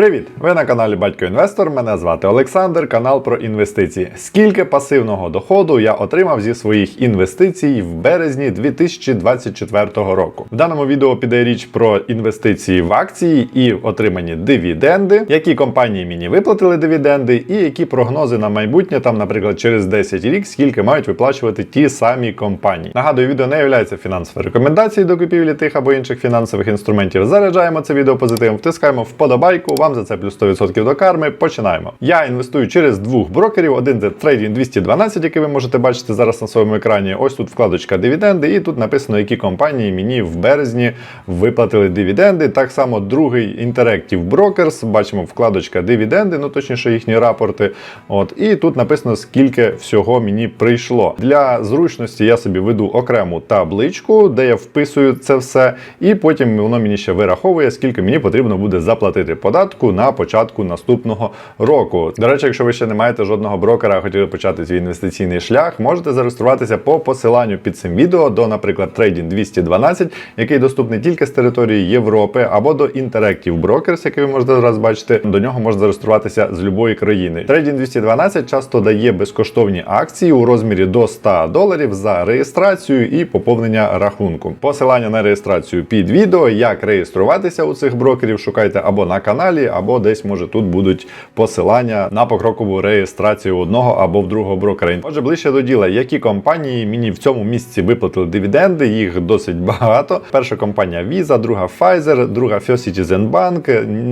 Привіт! Ви на каналі Батько Інвестор. Мене звати Олександр, канал про інвестиції. Скільки пасивного доходу я отримав зі своїх інвестицій в березні 2024 року? В даному відео піде річ про інвестиції в акції і отримані дивіденди, які компанії мені виплатили дивіденди, і які прогнози на майбутнє, там, наприклад, через 10 рік, скільки мають виплачувати ті самі компанії. Нагадую, відео не є фінансовою рекомендацією до купівлі тих або інших фінансових інструментів. Заряджаємо це відео позитивом, втискаємо вподобайку. Вам за це плюс 100% до карми. Починаємо. Я інвестую через двох брокерів. Один це Trading 212, який ви можете бачити зараз на своєму екрані. Ось тут вкладочка дивіденди, і тут написано, які компанії мені в березні виплатили дивіденди. Так само другий Interactive Brokers. Бачимо вкладочка дивіденди, ну точніше їхні рапорти. От і тут написано, скільки всього мені прийшло. Для зручності я собі веду окрему табличку, де я вписую це все, і потім воно мені ще вираховує, скільки мені потрібно буде заплатити податку на початку наступного року. До речі, якщо ви ще не маєте жодного брокера, а хотіли почати свій інвестиційний шлях, можете зареєструватися по посиланню під цим відео до, наприклад, Trading 212, який доступний тільки з території Європи, або до Interactive Brokers, який ви можете зараз бачити. До нього можна зареєструватися з будь-якої країни. Trading 212 часто дає безкоштовні акції у розмірі до 100 доларів за реєстрацію і поповнення рахунку. Посилання на реєстрацію під відео, як реєструватися у цих брокерів, шукайте або на каналі, або десь може тут будуть посилання на покрокову реєстрацію одного або в другого брокера. Отже, ближче до діла, які компанії мені в цьому місяці виплатили дивіденди, їх досить багато. Перша компанія Visa, друга Pfizer, друга First Citizen Bank,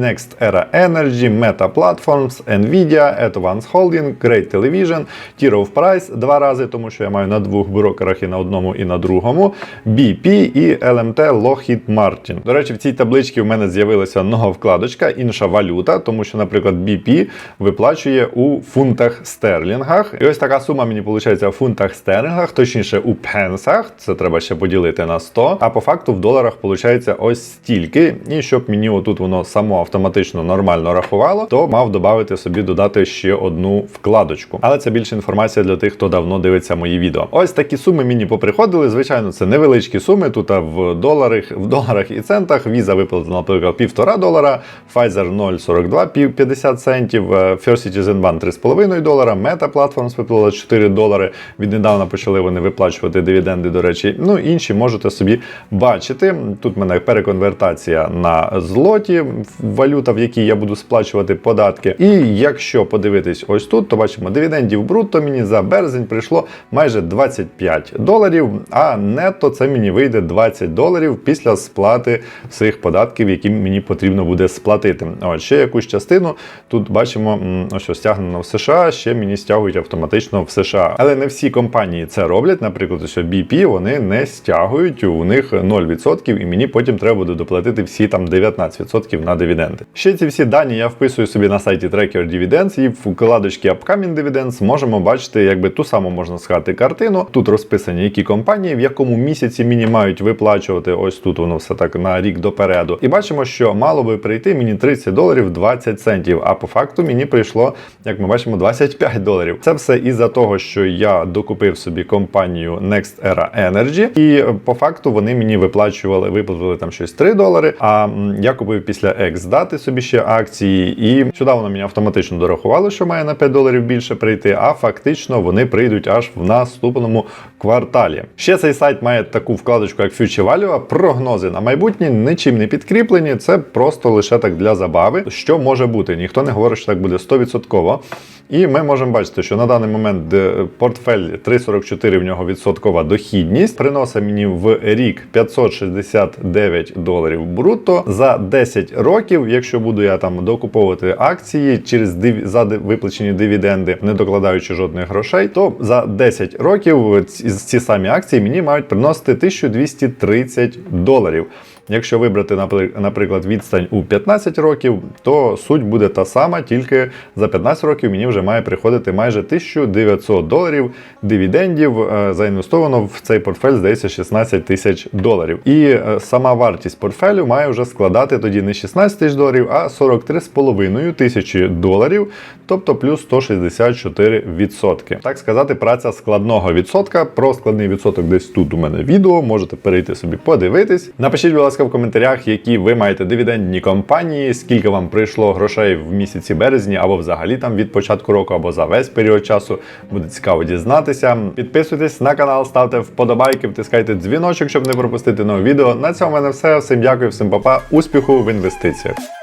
Next Era Energy, Meta Platforms, Nvidia, Advance Holding, Great Television, Tier of Price два рази, тому що я маю на двох брокерах і на одному, і на другому. BP і LMT Lockheed Martin. До речі, в цій табличці в мене з'явилася нова вкладочка, інша валюта, тому що, наприклад, BP виплачує у фунтах стерлінгах. І ось така сума мені виходить у фунтах стерлінгах, точніше у пенсах. Це треба ще поділити на 100. А по факту в доларах виходить ось стільки. І щоб мені отут воно само автоматично нормально рахувало, то мав додати собі додати ще одну вкладочку. Але це більше інформація для тих, хто давно дивиться мої відео. Ось такі суми мені поприходили. Звичайно, це невеличкі суми. Тут в доларах, в доларах і центах. Віза виплатила, наприклад, півтора долара, Pfizer 0,42 50 центів, е, First Citizen Bank 3,5 долара, Meta Platforms виплатила 4 долари. Віднедавна почали вони виплачувати дивіденди, до речі. Ну, інші можете собі бачити. Тут в мене переконвертація на злоті, валюта, в якій я буду сплачувати податки. І якщо подивитись ось тут, то бачимо, дивідендів брутто мені за березень прийшло майже 25 доларів, а нетто це мені вийде 20 доларів після сплати всіх податків, які мені потрібно буде сплатити. От ще якусь частину тут бачимо, що стягнено в США, ще мені стягують автоматично в США. Але не всі компанії це роблять. Наприклад, ось BP вони не стягують, у них 0%, і мені потім треба буде доплатити всі там 19% на дивіденди. Ще ці всі дані я вписую собі на сайті Tracker Dividends і в вкладочці Upcoming Dividends можемо бачити, якби ту саму можна сказати картину. Тут розписані, які компанії, в якому місяці мені мають виплачувати. Ось тут воно все так на рік допереду. І бачимо, що мало би прийти мені 30 доларів 20 центів. А по факту мені прийшло, як ми бачимо, 25 доларів. Це все із-за того, що я докупив собі компанію Next Era Energy, і е, по факту вони мені виплачували, виплатили там щось 3 долари. А я купив після екс-дати собі ще акції, і сюди воно мені автоматично дорахувало, що має на 5 доларів більше прийти. А фактично вони прийдуть аж в наступному кварталі. Ще цей сайт має таку вкладочку, як Future Value. Прогнози на майбутнє нічим не підкріплені. Це просто лише так для забави. Що може бути? Ніхто не говорить, що так буде 100%. І ми можемо бачити, що на даний момент портфель 3,44 в нього відсоткова дохідність приносить мені в рік 569 доларів брутто за 10 років. Якщо буду я там докуповувати акції через див... за виплачені дивіденди, не докладаючи жодних грошей, то за 10 років ці, самі акції мені мають приносити 1230 доларів. Якщо вибрати, наприклад, відстань у 15 років, то суть буде та сама, тільки за 15 років мені вже має приходити майже 1900 доларів дивідендів. Е, Заінвестовано в цей портфель, здається, 16 тисяч доларів. І е, сама вартість портфелю має вже складати тоді не 16 тисяч доларів, а 43,5 тисячі доларів, тобто плюс 164 відсотки. Так сказати, праця складного відсотка. Про складний відсоток десь тут у мене відео. Можете перейти собі подивитись. Напишіть, будь ласка, ласка, в коментарях, які ви маєте дивідендні компанії, скільки вам прийшло грошей в місяці березні, або взагалі там від початку року, або за весь період часу. Буде цікаво дізнатися. Підписуйтесь на канал, ставте вподобайки, втискайте дзвіночок, щоб не пропустити нове відео. На цьому в мене все. Всім дякую, всім папа, успіху в інвестиціях.